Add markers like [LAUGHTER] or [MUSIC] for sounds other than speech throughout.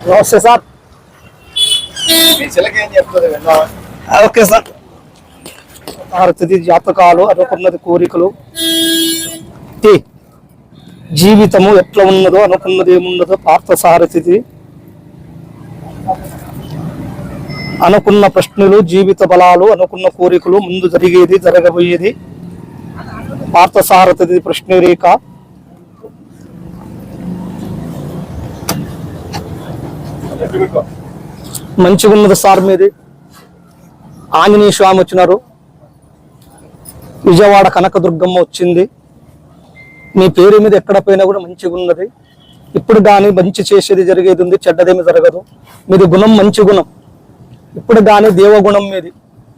నమస్తే sir. Okay sir. భారతది జాతకాలు అనుకున్నది కోరికలు. టీ. జీవితము ఎట్లా ఉన్నదో అనుకున్నది ఏమున్నదో పార్థ సారథిది. అనుకున్న ప్రశ్నలు జీవిత బలాలు అనుకున్న కోరికలు ముందు జరిగేది జరగబోయేది. పార్థ సారథిది ప్రశ్న మంచిగా ఉన్నది సార్ మీది. ఆంజనేయ స్వామి వచ్చినారు. విజయవాడ కనకదుర్గమ్మ వచ్చింది. మీ పేరు మీద ఎక్కడ పోయినా కూడా మంచిగా ఉన్నది. ఇప్పుడు కానీ మంచి చేసేది జరిగేది ఉంది చెడ్డదేమి జరగదు. మీది గుణం మంచి గుణం. ఇప్పుడు కానీ దేవగుణం మీది.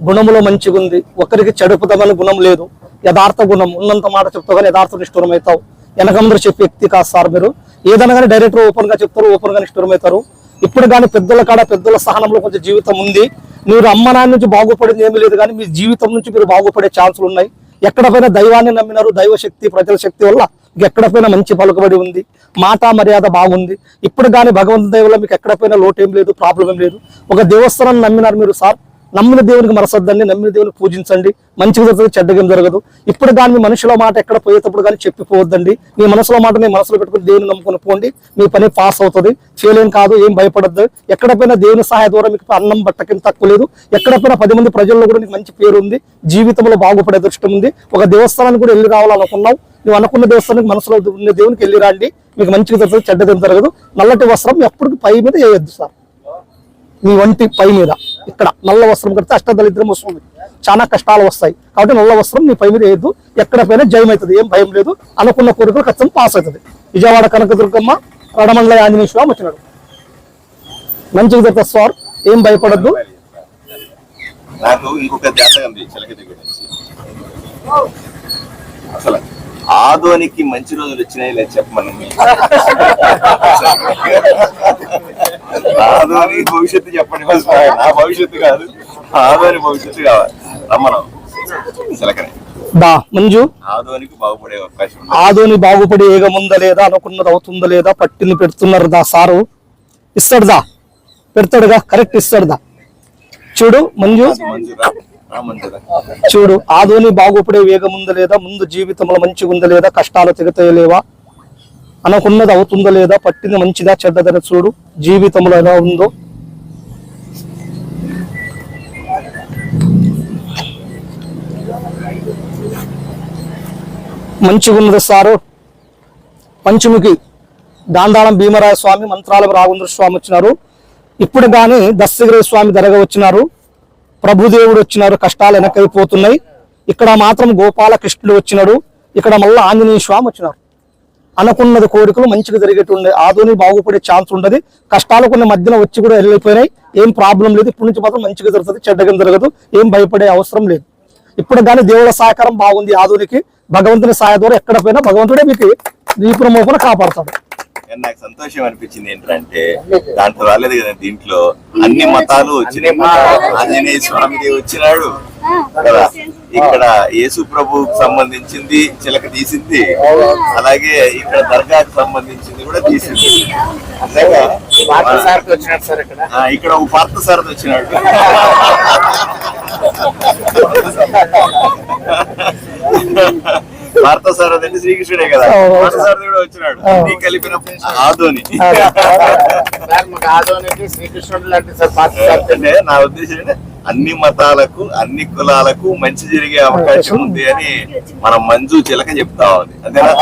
గుణములో మంచిగా ఉంది. ఒకరికి చెడుపుదమని గుణం లేదు. యథార్థ గుణం. ఉన్నంత మాట చెప్తావు కానీ యథార్థ నిష్ఠురం అవుతావు వెనకందరూ చెప్పే వ్యక్తి కాదు సార్ మీరు. ఏదైనా కానీ డైరెక్ట్ ఓపెన్గా చెప్తారు ఓపెన్గా గా అవుతారు ఇప్పుడు కానీ పెద్దల కాడ పెద్దల సహనంలో కొంచెం జీవితం ఉంది. మీరు అమ్మ నాన్న నుంచి బాగుపడింది ఏమీ లేదు కానీ మీ జీవితం నుంచి మీరు బాగుపడే ఛాన్సులు ఉన్నాయి. ఎక్కడ పోయినా దైవాన్ని నమ్మినారు దైవ శక్తి ప్రజల శక్తి వల్ల మీకు ఎక్కడ పోయినా మంచి పలుకుబడి ఉంది. మాట మర్యాద బాగుంది. ఇప్పుడు కానీ భగవంతు దైవలో మీకు ఎక్కడ పోయినా లోటు ఏం లేదు ప్రాబ్లం ఏం లేదు. ఒక దేవస్థానం నమ్మినారు మీరు సార్. నమ్మిన దేవునికి మరసద్దండి నమ్మిన దేవుని పూజించండి. మంచిగా జరుగుతుంది చెడ్డగా జరగదు. ఇప్పుడు కానీ మీ మనుషుల మాట ఎక్కడ పోయేటప్పుడు కానీ చెప్పిపోవద్దండి. మీ మనసులో మాట మీ మనసులో పెట్టుకుని దేవుని నమ్ముకుని పోండి. మీ పని పాస్ అవుతుంది. చేయలేం కాదు ఏం భయపడద్దు. ఎక్కడ దేవుని సహాయ ద్వారా మీకు అన్నం బట్టకి తక్కువ లేదు. ఎక్కడ పది మంది ప్రజల్లో కూడా నీకు మంచి పేరు ఉంది. జీవితంలో బాగుపడే దృష్టం ఉంది. ఒక దేవస్థానానికి కూడా వెళ్ళి రావాలనుకున్నావు. నువ్వు అనుకున్న దేవస్థానానికి మనసులో ఉన్న దేవునికి వెళ్ళి రండి. మీకు మంచిగా జరుగుతుంది చెడ్డదేం జరగదు. నల్లటి వస్త్రం ఎప్పటికీ పై మీద వేయద్దు సార్. మీ వంటి పై మీద ఇక్కడ నల్ల వస్త్రం కడితే అష్టదరిద్రం వస్తుంది చాలా కష్టాలు వస్తాయి. కాబట్టి నల్ల వస్త్రం నీ పై మీద వేయద్దు. ఎక్కడ పైన జయం అవుతుంది ఏం భయం లేదు. అనుకున్న కోరికలు ఖచ్చితంగా పాస్ అవుతుంది. విజయవాడ కనకదుర్గమ్మ రడమండల ఆంజనేయ స్వామి వచ్చినాడు. మంచిగా జరుగుతుంది సార్. ఏం భయపడద్దు. నాకు ఇంకొక జాతకం అసలు ఆదోనికి మంచి రోజులు వచ్చినాయి లేదు చెప్పమని. ఆదోని భవిష్యత్తు చెప్పండి. నా భవిష్యత్తు కాదు. ఆదోని భవిష్యత్తు కావాలి. రమ్మనం. మంజు. ఆదోనికి బాగుపడే అవకాశం ఉంది. ఆదోని బాగుపడి ఏగముందా లేదా అనుకున్నది అవుతుందా లేదా పట్టిని పెడుతున్నారు దా సారు. ఇస్తాడుదా పెడతాడుగా కరెక్ట్ ఇస్తాడుదా చూడు మంజు. చూడు ఆదోని బాగుపడే వేగం ఉందా లేదా ముందు జీవితంలో మంచిగా ఉందా లేదా కష్టాలు తెగతలేవా అనుకున్నది అవుతుందా లేదా పట్టింది మంచిదా చెడ్డదని చూడు. జీవితంలో ఎలా ఉందో. మంచిగా ఉన్నది సారు. పంచముఖి దాండాళం భీమరాయ స్వామి మంత్రాల రాఘవేంద్ర స్వామి వచ్చినారు. ఇప్పుడు కానీ దస్తగిరి స్వామి దరగ వచ్చినారు. ప్రభుదేవుడు వచ్చినారు. కష్టాలు వెనకైపోతున్నాయి. ఇక్కడ మాత్రం గోపాలకృష్ణుడు వచ్చినాడు. ఇక్కడ మళ్ళీ ఆంజనేయ స్వామి వచ్చినారు. అనుకున్నది కోరికలు మంచిగా జరిగేటుండే. ఆధుని బాగుపడే ఛాన్స్ ఉండదు. కష్టాలు కొన్ని మధ్యన వచ్చి కూడా వెళ్ళిపోయినాయి. ఏం ప్రాబ్లం లేదు. ఇప్పటి నుంచి మాత్రం మంచిగా జరుగుతుంది. చెడ్డగా జరగదు. ఏం భయపడే అవసరం లేదు. ఇప్పుడు కానీ దేవుడు సహకారం బాగుంది ఆధునికి భగవంతుని సహాయ ద్వారా ఎక్కడ పోయినా భగవంతుడే మీకు దీపుల మోపన కాపాడుతాడు. నాకు సంతోషం అనిపించింది ఏంటంటే దాంట్లో రాలేదు కదా దీంట్లో. అన్ని మతాలు వచ్చినాయి. ఆంజనేయ స్వామిది వచ్చినాడు. కదా? ఇక్కడ యేసు ప్రభువుకు సంబంధించింది చిలక తీసింది. అలాగే ఇక్కడ దర్గాకు సంబంధించింది కూడా తీసింది. ఇక్కడ. ఒక పార్థ [LAUGHS] పార్థ సారథి శ్రీకృష్ణుడే కదా. సారథి కూడా వచ్చినాడు. ఈ కలిపిన ఆదోని. సార్ మాకు ఆదోనికి శ్రీకృష్ణుడు లాంటి అంటే నా ఉద్దేశం ఏంటంటే అన్ని మతాలకు అన్ని కులాలకు మంచి జరిగే అవకాశం ఉంది అని మన మంజు చిలక చెప్తా ఉంది. అంతేనా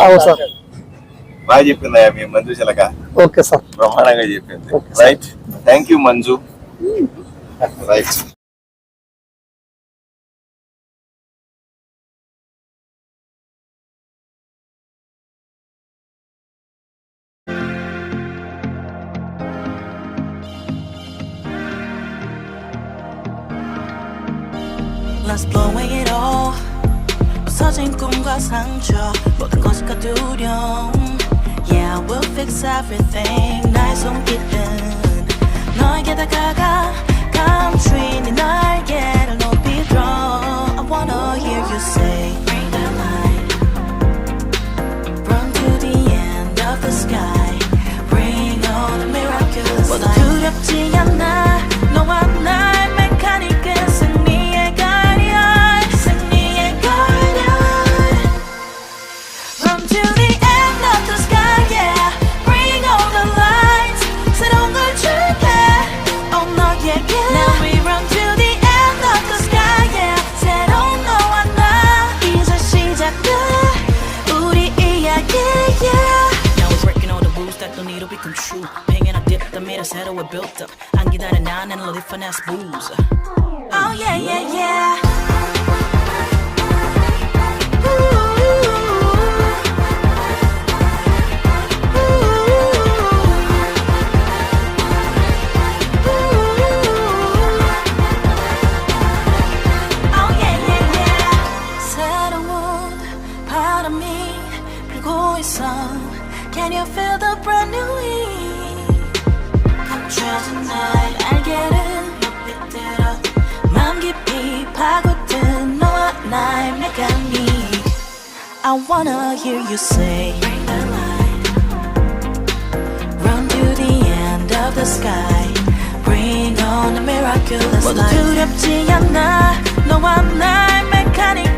బాగా చెప్పిందా మీ మంజు చిలక? Okay sir. బ్రహ్మాండంగా చెప్పింది. Right thank you Manju. Right Let's blow away it all 부서진 꿈과 상처 모든 것이 두려움 Yeah, we'll fix everything 나의 손길은 너에게 다가가 감추인 날개 the needle become true. Pinging a dip, the meter settle with built up. I'm getting a nine and a little finesse booze. Oh, yeah, yeah, yeah. I wanna hear you say Bring the light Run to the end of the sky Bring on the miraculous 모두 light 두렵지 않아 너와 나의 메카닉